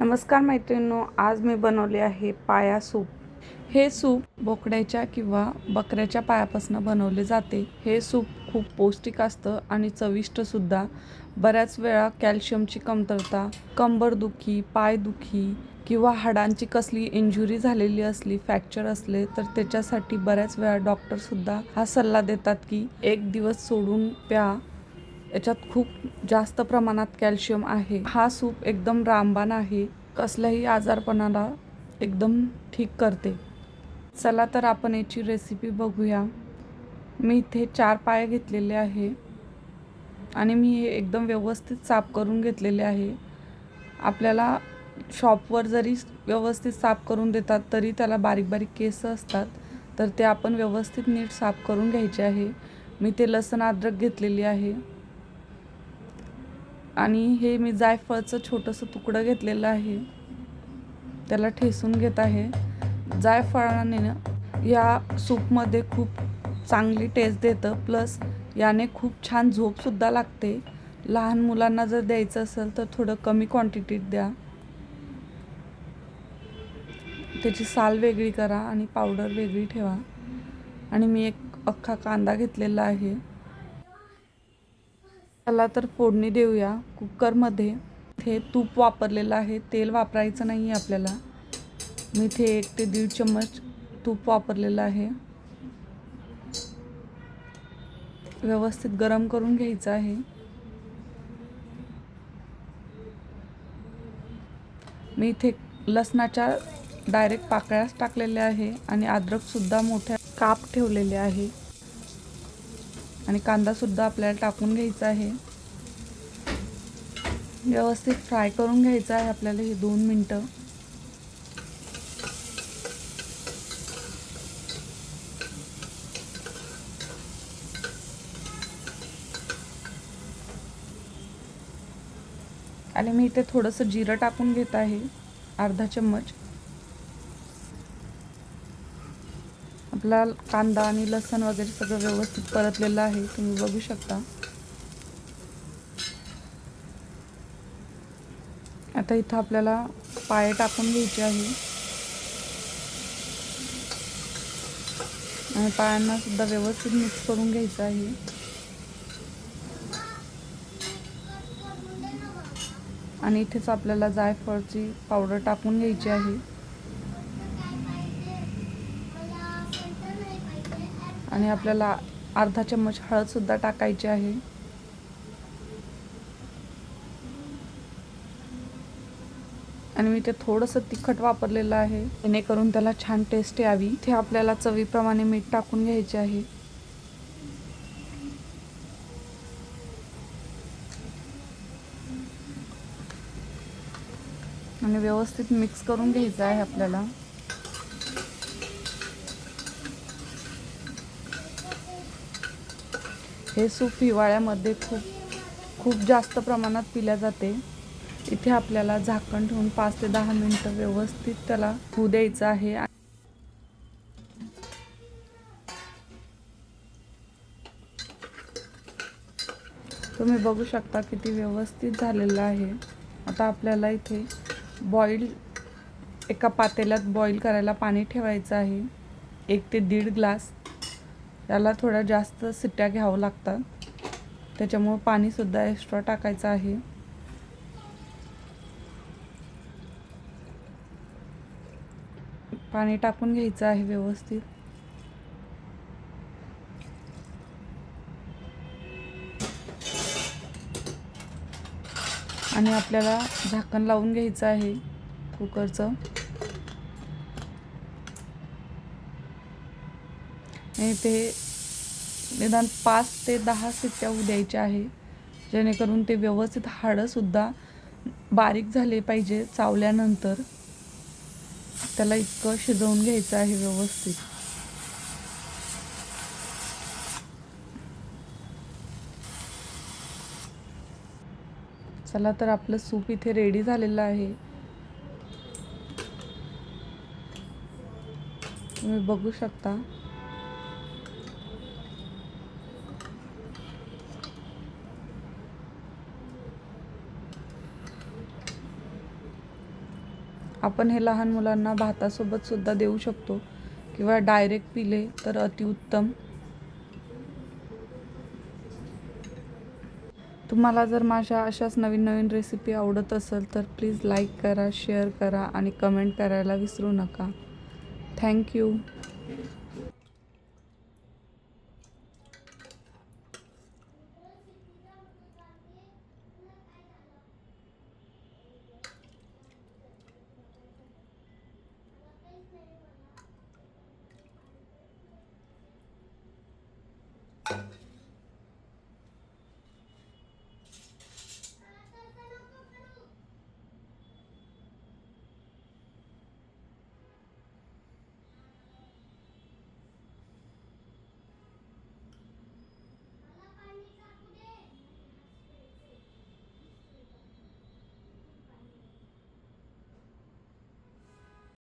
नमस्कार मैत्रिणींनो आज मी बनवले आहे पाया सूप. हे सूप बोकड्याच्या किंवा बकऱ्याच्या पायापासून बनवले जाते. हे सूप खूप पौष्टिक असतं आणि चविष्टसुद्धा बऱ्याच वेळा कॅल्शियमची कमतरता कंबरदुखी पायदुखी किंवा हाडांची कसली इंजुरी झालेली असली फ्रॅक्चर असले तर त्याच्यासाठी बऱ्याच वेळा डॉक्टरसुद्धा हा सल्ला देतात की एक दिवस सोडून प्या. याच्यात खूप जास्त प्रमाणात कॅल्शियम आहे. हा सूप एकदम रामबाण आहे. कसल्याही आजारपणाला एकदम ठीक करते. चला तर आपण याची रेसिपी बघूया. मी इथे चार पाय घेतलेले आहे. आणि मी हे एकदम व्यवस्थित साफ करून घेतलेले आहे. आपल्याला शॉपवर जरी व्यवस्थित साफ करून देतात तरी त्याला बारीक बारीक केस असतात. तर ते आपण व्यवस्थित नीट साफ करून घ्यायचे आहे. मी ते लसण अद्रक घेतलेली आहे. आणि हे मी जायफळचं छोटंसं तुकडं घेतलेलं आहे. त्याला ठेसून घेत आहे. जायफळाने ना या सूपमध्ये खूप चांगली टेस्ट देतं. प्लस याने खूप छान झोपसुद्धा लागते. लहान मुलांना जर द्यायचं असेल तर थोडं कमी क्वांटिटीत द्या. त्याची साल वेगळी करा आणि पावडर वेगळी ठेवा. आणि मी एक अख्खा कांदा घेतलेला आहे. त्याला तर फोडणी देऊया कुकरमध्ये. इथे तूप वापरलेलं आहे. तेल वापरायचं नाही आहे आपल्याला. मी इथे एक ते दीड चम्मच तूप वापरलेलं आहे. व्यवस्थित गरम करून घ्यायचं आहे. मी इथे लसणाच्या डायरेक्ट पाकळ्याच टाकलेल्या आहे आणि अद्रकसुद्धा मोठ्या काप ठेवलेले आहे. आणि कांदासुद्धा आपल्याला टाकून घ्यायचा आहे. व्यवस्थित फ्राय करून घ्यायचं आहे आपल्याला हे दोन मिनटं. आणि मी इथे थोडंसं जिरं टाकून घेत आहे अर्धा चम्मच. आपला कांदा आणि लसण वगैरे सगळं व्यवस्थित परतलेलं आहे. तुम्ही बघू शकता. आता इथं आपल्याला पाय टाकून घ्यायचे आहे. आणि पायांना सुद्धा व्यवस्थित मिक्स करून घ्यायचं आहे. आणि इथेच आपल्याला जायफळची पावडर टाकून घ्यायची आहे. आणि आपल्याला अर्धा चम्मच हळदसुद्धा टाकायची आहे. आणि मी ते थोडंसं तिखट वापरलेलं आहे. जेणेकरून त्याला छान टेस्ट यावी. इथे आपल्याला चवीप्रमाणे मीठ टाकून घ्यायचे आहे. आणि व्यवस्थित मिक्स करून घ्यायचं आहे आपल्याला. हे सूप हिवाळ्यामध्ये खूप खूप जास्त प्रमाणात पिल्या जाते. इथे आपल्याला झाकण ठेवून पाच ते दहा मिनटं व्यवस्थित त्याला होऊ द्यायचं आहे. तुम्ही बघू शकता किती व्यवस्थित झालेलं आहे. आता आपल्याला इथे बॉईल एका पातेल्यात बॉईल करायला पाणी ठेवायचं आहे. एक ते दीड ग्लास. याला थोड्या जास्त सिट्ट्या घ्यावं लागतात. त्याच्यामुळं पाणीसुद्धा एक्स्ट्रा टाकायचं आहे. पाणी टाकून घ्यायचं आहे व्यवस्थित. आणि आपल्याला झाकण लावून घ्यायचं आहे कुकरचं. आणि ते निदान पाच ते दहा शिट्ट्या होऊ द्यायच्या आहे. जेणेकरून ते व्यवस्थित हाडंसुद्धा बारीक झाले पाहिजे चावल्यानंतर. त्याला इतकं शिजवून घ्यायचं आहे व्यवस्थित. चला तर आपलं सूप इथे रेडी झालेलं आहे. तुम्ही बघू शकता. आपण हे लहान मुलांना भातासोबत सुद्धा देऊ शकतो. किंवा डायरेक्ट पिले तर अतिउत्तम तुम्हाला जर माझ्या अशाच नवीन नवीन रेसिपी आवडत असेल तर प्लीज लाईक करा शेअर करा आणि कमेंट करायला विसरू नका. Thank you you.